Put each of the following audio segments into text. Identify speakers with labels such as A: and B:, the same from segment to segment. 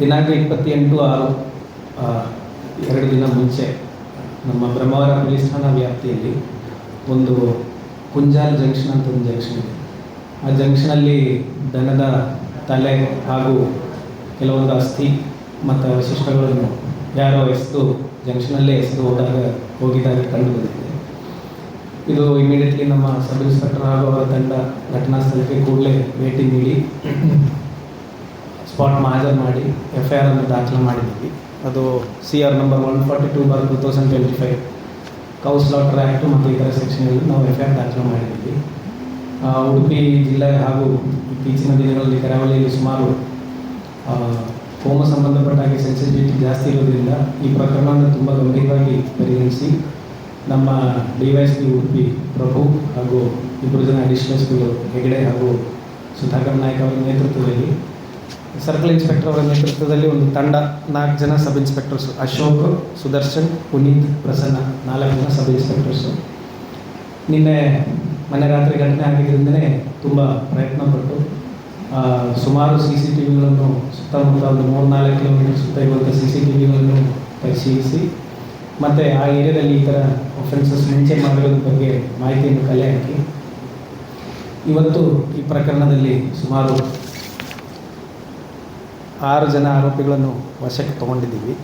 A: ದಿನಾಂಕ ಇಪ್ಪತ್ತೆಂಟು ಆರು ಎರಡು ದಿನ ಮುಂಚೆ ನಮ್ಮ ಬ್ರಹ್ಮವಾರ ಪೊಲೀಸ್ ಠಾಣಾ ವ್ಯಾಪ್ತಿಯಲ್ಲಿ ಒಂದು ಕುಂಜಾಲ್ ಜಂಕ್ಷನ್ ಅಂತ ಒಂದು ಜಂಕ್ಷನ್ ಇದೆ. ಆ ಜಂಕ್ಷನಲ್ಲಿ ದನದ ತಲೆ ಹಾಗೂ ಕೆಲವೊಂದು ಅಸ್ಥಿ ಮತ್ತು ಅವಶಿಷ್ಟಗಳನ್ನು ಯಾರೋ ಎಸೆದು ಜಂಕ್ಷನಲ್ಲೇ ಎಸೆದು ಹೋದಾಗ ಹೋಗಿದಾಗ ಕಂಡು ಬಂದಿದೆ. ಇದು ಇಮಿಡಿಯೇಟ್ಲಿ ನಮ್ಮ ಸಬ್ ಇನ್ಸ್ಪೆಕ್ಟರ್ ಹಾಗೂ ಅವರ ತಂಡ ಘಟನಾ ಸ್ಥಳಕ್ಕೆ ಕೂಡಲೇ ಭೇಟಿ ನೀಡಿ ಸ್ಪಾಟ್ ಮಾಜರ್ ಮಾಡಿ ಎಫ್ ಐ ಆರ್ ಅನ್ನು ದಾಖಲು ಮಾಡಿದ್ದೀವಿ. ಅದು C R number one forty two bar two thousand twenty five cow slaughter act ಮತ್ತು ಇತರ ಸೆಕ್ಷನ್ಗಳಲ್ಲಿ ನಾವು ಎಫ್ ಐ ಆರ್ ದಾಖಲು ಮಾಡಿದ್ದೀವಿ. ಉಡುಪಿ ಜಿಲ್ಲೆ ಹಾಗೂ ಇತ್ತೀಚಿನ ದಿನಗಳಲ್ಲಿ ಕರಾವಳಿಯಲ್ಲಿ ಸುಮಾರು ಹೋಮ ಸಂಬಂಧಪಟ್ಟಾಗಿ ಸೆನ್ಸಿಟಿವಿಟಿ ಜಾಸ್ತಿ ಇರೋದ್ರಿಂದ ಈ ಪ್ರಕರಣವನ್ನು ತುಂಬ ಗಂಭೀರವಾಗಿ ಪರಿಗಣಿಸಿ ನಮ್ಮ ಡಿ ವೈ ಉಡುಪಿ ಪ್ರಭು ಹಾಗೂ ಇಬ್ಬರು ಜನ ಅಡಿಷನಲ್ ಹೆಗಡೆ ಹಾಗೂ ಸುಧಾಕರ್ ನಾಯ್ಕ ಅವರ ನೇತೃತ್ವದಲ್ಲಿ ಸರ್ಕಲ್ ಇನ್ಸ್ಪೆಕ್ಟರ್ ಅವರ ನೇತೃತ್ವದಲ್ಲಿ ಒಂದು ತಂಡ, ನಾಲ್ಕು ಜನ ಸಬ್ ಇನ್ಸ್ಪೆಕ್ಟರ್ಸು, ಅಶೋಕ್, ಸುದರ್ಶನ್, ಪುನೀತ್, ಪ್ರಸನ್ನ, ನಾಲ್ಕು ಜನ ಸಬ್ ಇನ್ಸ್ಪೆಕ್ಟರ್ಸು. ನಿನ್ನೆ ಮನೆ ರಾತ್ರಿ ಘಟನೆ ಆಗಿದ್ದರಿಂದಲೇ ತುಂಬ ಪ್ರಯತ್ನ ಪಟ್ಟು ಸುಮಾರು ಸಿ ಸಿ ಟಿ ವಿಗಳನ್ನು ಸುತ್ತಮುತ್ತ ಒಂದು ಮೂರು ನಾಲ್ಕು ಕಿಲೋಮೀಟರ್ ಸುತ್ತ ಇರುವಂಥ ಸಿ ಸಿ ಟಿ ವಿಗಳನ್ನು ಪರಿಶೀಲಿಸಿ, ಮತ್ತು ಆ ಏರಿಯಾದಲ್ಲಿ ಈ ಥರ ಒಫೆನ್ಸಸ್ ಮುಂಚೆ ಮಾಡಿರೋದ್ರ ಬಗ್ಗೆ ಮಾಹಿತಿಯನ್ನು ಕಲೆ ಹಾಕಿ. ಇವತ್ತು ಈ ಪ್ರಕರಣದಲ್ಲಿ ಸುಮಾರು ಆರು ಜನ ಆರೋಪಿಗಳನ್ನು ವಶಕ್ಕೆ ತಗೊಂಡಿದ್ದೀವಿ.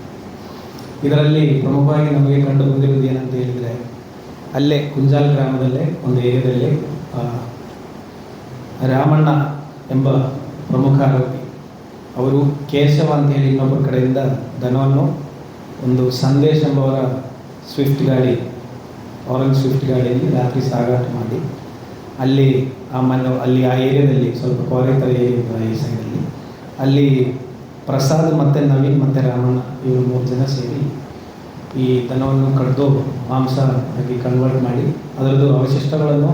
A: ಇದರಲ್ಲಿ ಪ್ರಮುಖವಾಗಿ ನಮಗೆ ಕಂಡು ಬಂದಿರುವುದು ಏನಂತ ಹೇಳಿದರೆ, ಅಲ್ಲೇ ಕುಂಜಾಲ್ ಗ್ರಾಮದಲ್ಲೇ, ಒಂದು ಏರಿಯಾದಲ್ಲಿ ರಾಮಣ್ಣ ಎಂಬ ಪ್ರಮುಖ ಆರೋಪಿ. ಅವರು ಕೇಶವ ಅಂತ ಹೇಳಿ ಇನ್ನೊಬ್ಬರ ಕಡೆಯಿಂದ ಧನವನ್ನು ಒಂದು ಸಂದೇಶ್ ಎಂಬವರ ಸ್ವಿಫ್ಟ್ ಗಾಡಿ ಆರೆಂಜ್ ಸ್ವಿಫ್ಟ್ ಗಾಡಿಯಲ್ಲಿ ರಾತ್ರಿ ಸಾಗಾಟ ಮಾಡಿ, ಅಲ್ಲಿ ಆ ಮನೆ, ಅಲ್ಲಿ ಆ ಏರಿಯಾದಲ್ಲಿ ಸ್ವಲ್ಪ ಕೋರೆ ಥರ ಏರಿಯಾ ಈ ಅಲ್ಲಿ ಪ್ರಸಾದ್ ಮತ್ತು ನವೀನ್ ಮತ್ತು ರಾಮಣ್ಣ ಇವರು ಮೂರು ಜನ ಸೇರಿ ಈ ದನವನ್ನು ಕಡ್ದು ಮಾಂಸ ಆಗಿ ಕನ್ವರ್ಟ್ ಮಾಡಿ ಅದರದ್ದು ಅವಶಿಷ್ಟಗಳನ್ನು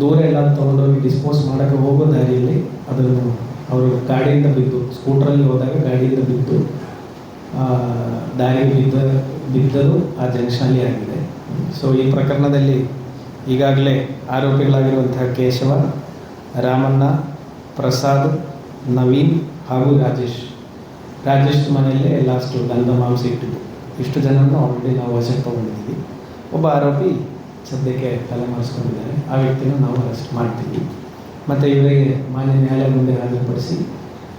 A: ದೂರ ಎಲ್ಲ ತೊಗೊಂಡೋಗಿ ಡಿಸ್ಪೋಸ್ ಮಾಡೋಕ್ಕೆ ಹೋಗೋ ದಾರಿಯಲ್ಲಿ ಅದನ್ನು ಅವರು ಗಾಡಿಯಿಂದ ಬಿದ್ದು ಸ್ಕೂಟ್ರಲ್ಲಿ ಹೋದಾಗ ಗಾಡಿಯಿಂದ ಬಿದ್ದು ದಾರಿಗೆ ಬಿದ್ದ, ಬಿದ್ದರೂ ಆ ಜಂಕ್ಷನಲ್ಲಿ ಆಗಿದೆ. ಸೊ ಈ ಪ್ರಕರಣದಲ್ಲಿ ಈಗಾಗಲೇ ಆರೋಪಿಗಳಾಗಿರುವಂತಹ ಕೇಶವ, ರಾಮಣ್ಣ, ಪ್ರಸಾದ್ ನವೀನ್ ಹಾಗೂ ರಾಜೇಶ್. ರಾಜೇಶ್ ಮನೆಯಲ್ಲೇ ಲಾಸ್ಟು ಗಂಧ ಮಾಂಸ ಇಟ್ಟಿದ್ದು. ಇಷ್ಟು ಜನರನ್ನು ಆಲ್ರೆಡಿ ನಾವು ವಶಕ್ಕೆ ತೊಗೊಂಡಿದ್ದೀವಿ. ಒಬ್ಬ ಆರೋಪಿ ಸದ್ಯಕ್ಕೆ ತಲೆ ಮಾಡಿಸ್ಕೊಂಡಿದ್ದಾರೆ. ಆ ವ್ಯಕ್ತಿನ ನಾವು ಅರೆಸ್ಟ್ ಮಾಡ್ತೀವಿ. ಮತ್ತು ಇವರಿಗೆ ಮಾನ್ಯ ನ್ಯಾಯಾಲಯ ಮುಂದೆ ಹಾಜರುಪಡಿಸಿ,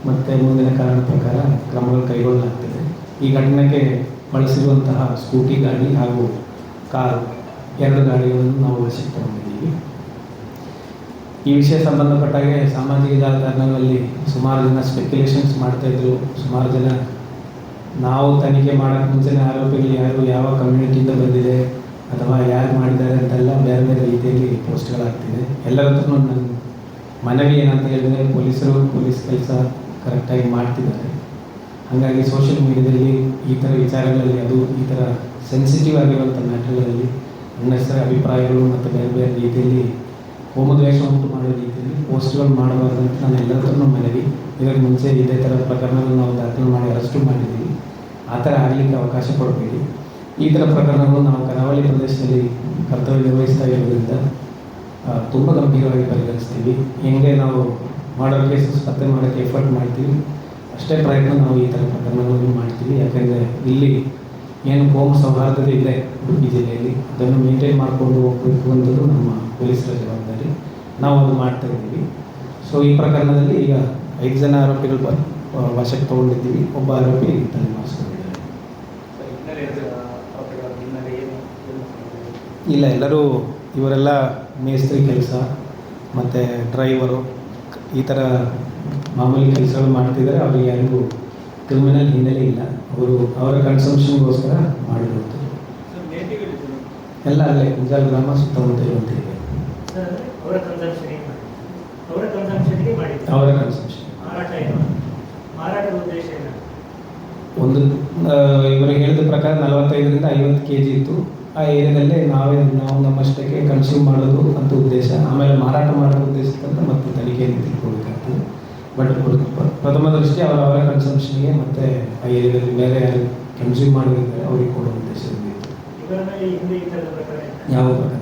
A: ಮತ್ತು ಮುಂದಿನ ಕಾರಣ ಪ್ರಕಾರ ಕ್ರಮಗಳು ಕೈಗೊಳ್ಳಲಾಗ್ತದೆ. ಈ ಘಟನೆಗೆ ಬಳಸಿರುವಂತಹ ಸ್ಕೂಟಿ ಗಾಡಿ ಹಾಗೂ ಕಾರು ಎರಡು ಗಾಡಿಗಳನ್ನು ನಾವು ವಶಕ್ಕೆ ತಗೊಂಡಿದ್ದೀವಿ. ಈ ವಿಷಯ ಸಂಬಂಧಪಟ್ಟಾಗೆ ಸಾಮಾಜಿಕ ಜಾಲತಾಣಗಳಲ್ಲಿ ಸುಮಾರು ಜನ ಸ್ಪೆಕ್ಯುಲೇಷನ್ಸ್ ಮಾಡ್ತಾಯಿದ್ರು ಸುಮಾರು ಜನ ನಾವು ತನಿಖೆ ಮಾಡೋಕ್ಕೆ ಮುಂಚೆನೇ ಆರೋಪಿಗಳು ಯಾರು, ಯಾವ ಕಮ್ಯುನಿಟಿಯಿಂದ ಬಂದಿದೆ, ಅಥವಾ ಯಾರು ಮಾಡಿದ್ದಾರೆ ಅಂತೆಲ್ಲ ಬೇರೆ ಬೇರೆ ರೀತಿಯಲ್ಲಿ ಪೋಸ್ಟ್ಗಳಾಗ್ತಿದೆ. ಎಲ್ಲರ ಹತ್ರನೂ ನನ್ನ ಮನವಿ ಏನಂತ ಹೇಳಿದ್ರೆ ಪೊಲೀಸರು ಪೊಲೀಸ್ ಕೆಲಸ ಕರೆಕ್ಟಾಗಿ ಮಾಡ್ತಿದ್ದಾರೆ. ಹಾಗಾಗಿ ಸೋಷಿಯಲ್ ಮೀಡಿಯಾದಲ್ಲಿ ಈ ಥರ ವಿಚಾರಗಳಲ್ಲಿ ಅದು ಈ ಥರ ಸೆನ್ಸಿಟಿವ್ ಆಗಿರುವಂಥ ನನ್ನ ಹೆಸ್ರು, ಅಭಿಪ್ರಾಯಗಳು ಮತ್ತು ಬೇರೆ ಬೇರೆ ರೀತಿಯಲ್ಲಿ ಹೋಮದ್ವೇಷ ಉಂಟು ಮಾಡೋ ರೀತಿಯಲ್ಲಿ ಪೋಸ್ಟ್ಗಳು ಮಾಡಬಾರ್ದು ಅಂತ ನಾನು ಎಲ್ಲರತ್ರನೂ ಮನವಿ ಇದಕ್ಕೆ ಮುಂಚೆ ಇದೇ ಥರ ಪ್ರಕರಣಗಳು ನಾವು ದಾಖಲು ಮಾಡಿ ಅರೆಸ್ಟು ಮಾಡಿದ್ದೀವಿ. ಆ ಥರ ಆಗಲಿಕ್ಕೆ ಅವಕಾಶ ಕೊಡಬೇಡಿ. ಈ ಥರ ಪ್ರಕರಣಗಳು ನಾವು ಕರಾವಳಿ ಪ್ರದೇಶದಲ್ಲಿ ಕರ್ತವ್ಯ ನಿರ್ವಹಿಸ್ತಾ ಇರೋದ್ರಿಂದ ತುಂಬ ಗಂಭೀರವಾಗಿ ಪರಿಗಣಿಸ್ತೀವಿ. ಹೆಂಗೆ ನಾವು ಮಾಡೋ ಕೇಸಸ್ ಪತ್ತೆ ಮಾಡೋಕ್ಕೆ ಎಫರ್ಟ್ ಮಾಡ್ತೀವಿ. ಅಷ್ಟೇ ಪ್ರಯತ್ನ ನಾವು ಈ ಥರ ಪ್ರಕರಣಗಳನ್ನು ಮಾಡ್ತೀವಿ. ಯಾಕೆಂದರೆ ಇಲ್ಲಿ ಏನು ಕೋಮ ಸೌಹಾರ್ದತೆ ಇದೆ ಉಡುಪಿ ಜಿಲ್ಲೆಯಲ್ಲಿ ಅದನ್ನು ಮೇಂಟೈನ್ ಮಾಡಿಕೊಂಡು ಹೋಗಬೇಕು ಅನ್ನೋದು ನಮ್ಮ ಪೊಲೀಸರ ಜವಾಬ್ದಾರಿ. ನಾವು ಅದು ಮಾಡ್ತಾ ಇದ್ದೀವಿ. ಸೊ ಈ ಪ್ರಕರಣದಲ್ಲಿ ಈಗ ಐದು ಜನ ಆರೋಪಿಗಳು ಬ- ವಶಕ್ಕೆ ತಗೊಂಡಿದ್ದೀವಿ. ಒಬ್ಬ ಆರೋಪಿ ತಲೆ ಮಾಡಿಸ್ಕೊಂಡಿದ್ದಾರೆ ಇಲ್ಲ ಎಲ್ಲರೂ ಇವರೆಲ್ಲ ಮೇಸ್ತ್ರಿ ಕೆಲಸ ಮತ್ತು ಡ್ರೈವರು ಈ ಥರ ಮಾಮೂಲಿ ಕೆಲಸಗಳು ಮಾಡ್ತಿದ್ದಾರೆ. ಅವರಿಗೆ ಯಾರಿಗೂ ಕ್ರಿಮಿನಲ್ ಹಿನ್ನೆಲೆ ಇಲ್ಲ. ಅವರು ಅವರ ಕನ್ಸಂಪ್ಷನ್ಗೋಸ್ಕರ ಮಾಡಿರುವಂಥದ್ದು. ಎಲ್ಲ ಅಲ್ಲೇ ಕುಂಜಾಲ್ ಗ್ರಾಮ ಸುತ್ತಮುತ್ತ ಇರುವಂತಿದೆ
B: ಅವರ ಕನ್ಸಂಪ್ಷನ್
A: ಒಂದು ಇವರು ಹೇಳಿದ ಪ್ರಕಾರ ನಲವತ್ತೈದರಿಂದ ಐವತ್ತು ಕೆ ಜಿ ಇತ್ತು. ಆ ಏರಿಯಾದಲ್ಲೇ ನಾವೇ ನಾವು ನಮ್ಮಷ್ಟಕ್ಕೆ ಕನ್ಸ್ಯೂಮ್ ಮಾಡೋದು ಅಂತ ಉದ್ದೇಶ. ಆಮೇಲೆ ಮಾರಾಟ ಮಾಡೋ ಉದ್ದೇಶಕ್ಕಂತ ಮತ್ತೆ ತನಿಖೆಯನ್ನು ತಿಳ್ಕೊಳ್ಬೇಕಾಗ್ತದೆ ಬಟ್ ಪ್ರಥಮ ದೃಷ್ಟಿ ಅವರ ಅವರ ಕನ್ಸಂಪ್ಷನ್ಗೆ ಮತ್ತೆ ಆ ಏರಿಯಾದಲ್ಲಿ ಮೇಲೆ ಕನ್ಸ್ಯೂಮ್ ಮಾಡಿದ್ರೆ ಅವ್ರಿಗೆ ಕೊಡೋ ಉದ್ದೇಶದಿಂದ ಇತ್ತು. ಯಾವ ಪ್ರಕಾರ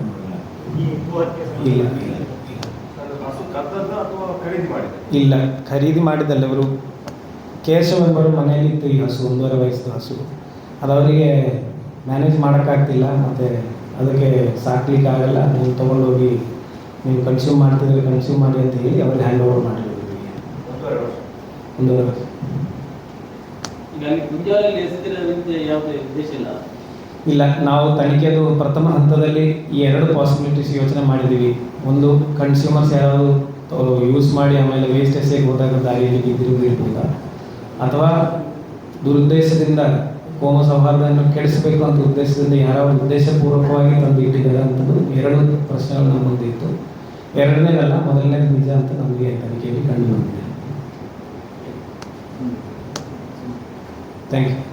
A: ಇಲ್ಲ? ಇಲ್ಲ
C: ಖರೀದಿ
A: ಮಾಡಿದಲ್ಲ ಇವರು ಕೇಶವನ್ ಎಂಬರು ಮನೆಯಲ್ಲಿತ್ತು ಈ ಹಸು ಒಂದೂವರೆ ವಯಸ್ಸು ಹಸು. ಅದು ಅವರಿಗೆ ಮ್ಯಾನೇಜ್ ಮಾಡೋಕ್ಕಾಗ್ತಿಲ್ಲ ಮತ್ತು ಅದಕ್ಕೆ ಸಾಕ್ಲಿಕ್ಕೆ ಆಗಲ್ಲ ನೀವು ತೊಗೊಂಡೋಗಿ ನೀವು ಕನ್ಸ್ಯೂಮ್ ಮಾಡ್ತಿದ್ರೆ ಕನ್ಸ್ಯೂಮ್ ಮಾಡಿ ಅಂತ ಹೇಳಿ ಅವ್ರಿಗೆ ಹ್ಯಾಂಡ್ ಓವರ್ ಮಾಡಿದ್ದೀವಿ
C: ಒಂದೂವರೆ ವರ್ಷ.
A: ಒಂದೂವರೆ
D: ಈಗ ಅಲ್ಲಿ ಗುಂಜಾಲಲ್ಲಿ ಎಸೆದಿರೋದ್ರಿಂದ ಯಾವುದೇ ಉದ್ದೇಶ ಇಲ್ಲ?
A: ಇಲ್ಲ ನಾವು ತನಿಖೆದು ಪ್ರಥಮ ಹಂತದಲ್ಲಿ ಈ ಎರಡು ಪಾಸಿಬಿಲಿಟೀಸ್ ಯೋಚನೆ ಮಾಡಿದ್ದೀವಿ. ಒಂದು ಕನ್ಸ್ಯೂಮರ್ಸ್ ಯಾರಾದರೂ ಯೂಸ್ ಮಾಡಿ ಆಮೇಲೆ ವೇಸ್ಟೇಜ್ ಹೋದಾಗ ದಾರಿಯಲ್ಲಿ ಬಿದ್ದಿರುವುದಿರ್ಬೋದ ಅಥವಾ ದುರುದ್ದೇಶದಿಂದ ಕೋಮ ಸೌಹಾರ್ದವನ್ನು ಕೆಡಿಸಬೇಕು ಅಂತ ಉದ್ದೇಶದಿಂದ ಯಾರಾவது ಉದ್ದೇಶಪೂರ್ವಕವಾಗಿ ತಂದು ಇಟ್ಟಿದ್ದಾರೆ ಅಂತದ್ದು ಎರಡು ಪ್ರಶ್ನೆಗಳು ನಮ್ಮ ಮುಂದೆ ಇತ್ತು. ಎರಡನೇದಲ್ಲ ಮೊದಲನೇದು ನಿಜ ಅಂತ ನಮಗೆ ತನಿಖೆಯಲ್ಲಿ ಕಂಡು ಬಂದಿದೆ. Thank you.